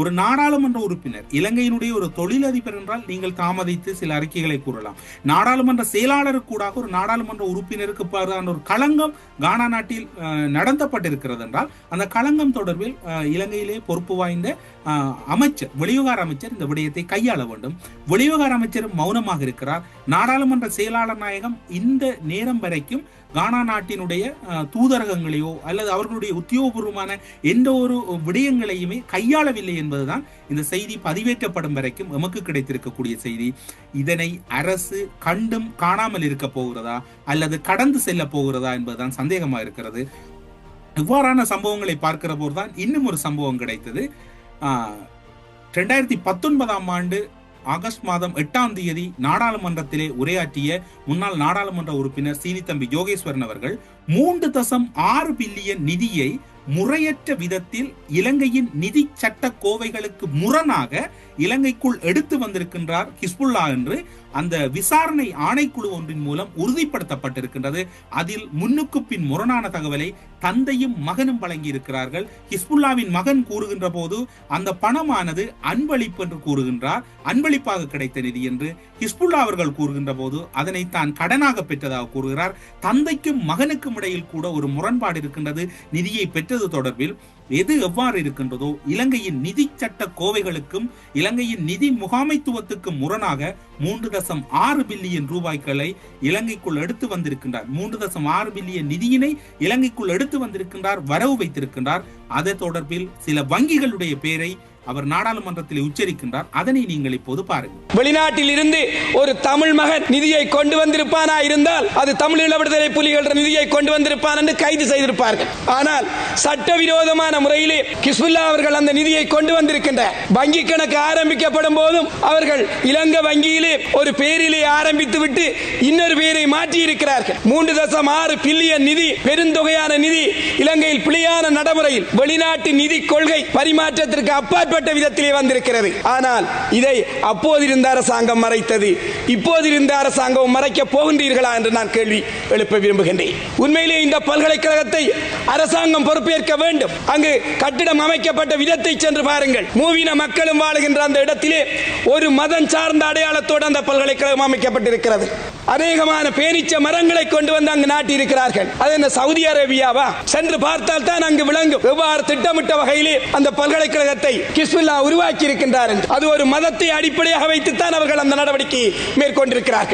ஒரு நாடாளுமன்ற உறுப்பினர் இலங்கையினுடைய ஒரு தொழிலதிபர் என்றால் நீங்கள் தாமதித்து சில அறிக்கைகளை கூறலாம். நாடாளுமன்ற செயலாளருக்கு கூட ஒரு நாடாளுமன்ற உறுப்பினருக்கு ஒரு களங்கம் கானா நாட்டில் நடத்தப்பட்டிருக்கிறது என்றால் அந்த களங்கம் தொடர்பில் இலங்கையிலே பொறுப்பு வாய்ந்த அமைச்சர் வெளிவிவகார அமைச்சர் இந்த விடயத்தை கையாள வேண்டும். வெளிவிவகார அமைச்சர் மௌனமாக இருக்கிறார். நாடாளுமன்ற செயலாளர் நாயகம் இந்த நேரம் வரைக்கும் கானா நாட்டினுடைய தூதரகங்களையோ அல்லது அவர்களுடைய உத்தியோகபூர்வமான எந்த ஒரு விடயங்களையுமே கையாளவில்லை என்பதுதான் இந்த செய்தி பதிவேற்றப்படும் வரைக்கும் எமக்கு கிடைத்திருக்கக்கூடிய செய்தி. இதனை அரசு கண்டும் காணாமல் இருக்க போகிறதா? அல்லது கடந்து செல்ல போகிறதா என்பதுதான் சந்தேகமா இருக்கிறது. இவ்வாறான சம்பவங்களை பார்க்கிற போதுதான் இன்னும் ஒரு சம்பவம் கிடைத்தது. ரெண்டாயிரத்தி பத்தொன்பதாம் ஆண்டு ஆகஸ்ட் மாதம் எட்டாம் தேதி நாடாளுமன்றத்திலே உரையாற்றிய முன்னாள் நாடாளுமன்ற உறுப்பினர் சீனித்தம்பி யோகேஸ்வரன் அவர்கள் மூன்று தசம் ஆறு பில்லியன் நிதியை முறையற்ற விதத்தில் இலங்கையின் நிதி சட்ட கோவைகளுக்கு முரணாக இலங்கைக்குள் எடுத்து வந்திருக்கின்றார் ஹிஸ்புல்லா என்று அந்த விசாரணை ஆணைக்குழு ஒன்றின் மூலம் உறுதிப்படுத்தப்பட்டிருக்கின்றது. அதில் முன்னுக்கு பின் முரணான தகவலை தந்தையும் மகனும் வழங்கியிருக்கிறார்கள். ஹிஸ்புல்லாவின் மகன் கூறுகின்ற போது அந்த பணமானது அன்பளிப்பு என்று கூறுகின்றார். அன்பளிப்பாக கிடைத்த நிதி என்று ஹிஸ்புல்லா அவர்கள் கூறுகின்ற போது அதனை தான் கடனாக பெற்றதாக கூறுகிறார். தந்தைக்கும் மகனுக்கும் இடையில் கூட ஒரு முரண்பாடு இருக்கின்றது. நிதியை பெற்ற பெற்றது தொடர்பில் எது எவ்வாறு இருக்கின்றதோ இலங்கையின் நிதி சட்ட கோவைகளுக்கும் இலங்கையின் நிதி முகாமைத்துவத்துக்கும் முரணாக மூன்று தசம் ஆறு பில்லியன் ரூபாய்களை இலங்கைக்குள் எடுத்து வந்திருக்கின்றார். மூன்று தசம் ஆறு பில்லியன் நிதியினை இலங்கைக்குள் எடுத்து வந்திருக்கின்றார் வரவு வைத்திருக்கின்றார். அது தொடர்பில் சில வங்கிகளுடைய பெயரை அவர் நாடாளுமன்றத்தில் உச்சரிக்கின்றார். அதனை நீங்கள் இப்போது பாருங்கள். வெளிநாட்டில் இருந்து ஒரு தமிழ் மகன் நிதியை கொண்டு வந்திருப்பானா இருந்தால் அது தமிழீழ விடுதலை புலிகள் நிதியை கொண்டு வந்திருப்பான் என்று கைது செய்திருப்பார்கள். ஆனால் சட்டவிரோதமான முறையிலே கிஸ்புல்லா அவர்கள் அந்த நிதியை கொண்டு வந்திருக்கின்ற வங்கி கணக்கு ஆரம்பிக்கப்படும் போதும் அவர்கள் இலங்கை வங்கியிலே ஒரு பேரிலே ஆரம்பித்து விட்டு இன்னொரு பேரை மாற்றி இருக்கிறார்கள் மூன்று தசம் ஆறு பில்லியன் நிதி பெருந்தொகையான நிதி இலங்கையில் பிழையான நடைமுறையில் வெளிநாட்டு நிதி கொள்கை பரிமாற்றத்திற்கு அப்பாற்பட்ட விதத்திலே வந்திருக்கிறது. ஆனால் இதை அப்போது இருந்த அரசாங்கம் மறைத்தது. இப்போது இருந்த அரசாங்கம் மறைக்க போகின்றீர்களா என்று நான் கேள்வி எழுப்ப விரும்புகின்றேன். உண்மையிலே இந்த பல்கலைக்கழகத்தை அரசாங்கம் பொறுப்பேற்க வேண்டும். அங்கு கட்டிடம் அமைக்கப்பட்ட விதத்தை சென்று பாருங்கள். மூவின மக்களும் வாழுகின்ற அந்த இடத்திலே ஒரு மதம் சார்ந்த அடையாளத்தோடு அந்த பல்கலைக்கழகம் அமைக்கப்பட்டிருக்கிறது. அநேகமான பேரிச்ச மரங்களை கொண்டு வந்து அங்கு நாட்டி இருக்கிறார்கள் அது என்ன சவுதி அரேபியாவா? சென்று பார்த்தால் தான் அங்கு விளங்கும். எவ்வாறு திட்டமிட்ட வகையிலே அந்த பல்கலைக்கழகத்தை ஹிஸ்புல்லா உருவாக்கி இருக்கின்றார் அது ஒரு மதத்தை அடிப்படையாக வைத்துத்தான் அவர்கள் அந்த நடவடிக்கையை மேற்கொண்டிருக்கிறார்கள்.